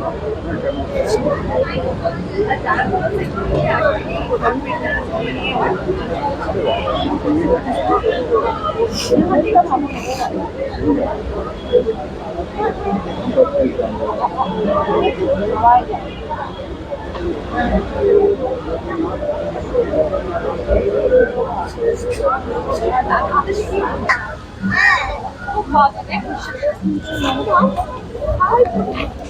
嗯好的好的嗯好的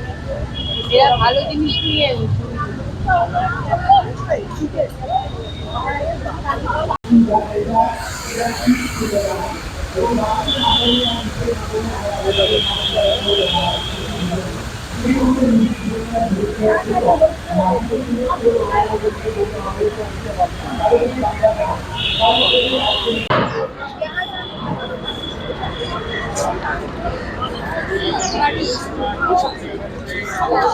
এরা ভালো জিনিস নিয়ে Gracias.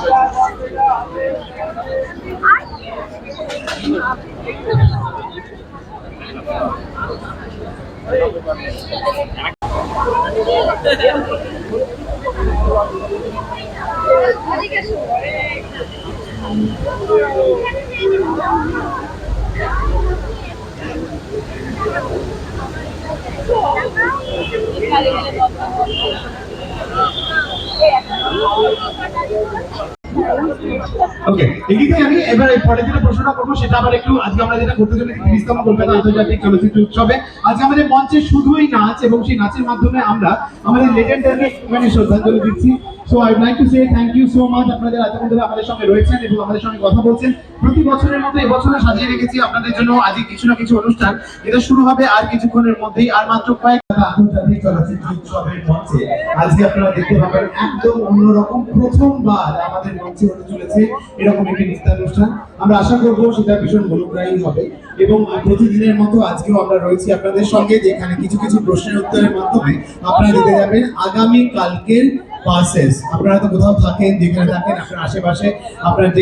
মানে দিচ্ছি। থ্যাংক ইউ সো মাচ আপনাদের আমাদের সঙ্গে রয়েছেন এবং আমাদের সঙ্গে কথা বলছেন। প্রতি বছরের মতো এবছরও সাজিয়ে রেখেছি আপনাদের জন্য আজকে কিছু না কিছু অনুষ্ঠান। এটা শুরু হবে আর কিছুক্ষণের মধ্যেই, আর মাত্র কয়েক চলচ্চিত্র উৎসবের মঞ্চে আজকে আপনারা দেখতে পাবেন একদম অন্যরকম প্রথমবার আমাদের মঞ্চে হতে চলেছে এরকম একটি আমরা আশা সেটা ভীষণ হবে এবং প্রতিদিনের মতো আজকেও আমরা রয়েছি আপনাদের সঙ্গে যেখানে কিছু কিছু প্রশ্নের উত্তরের মাধ্যমে আপনারা দিতে যাবেন আগামী কালকের পাসেস আপনারা তো কোথাও থাকেন, যেখানে থাকেন, আপনার আশেপাশে, আপনার যে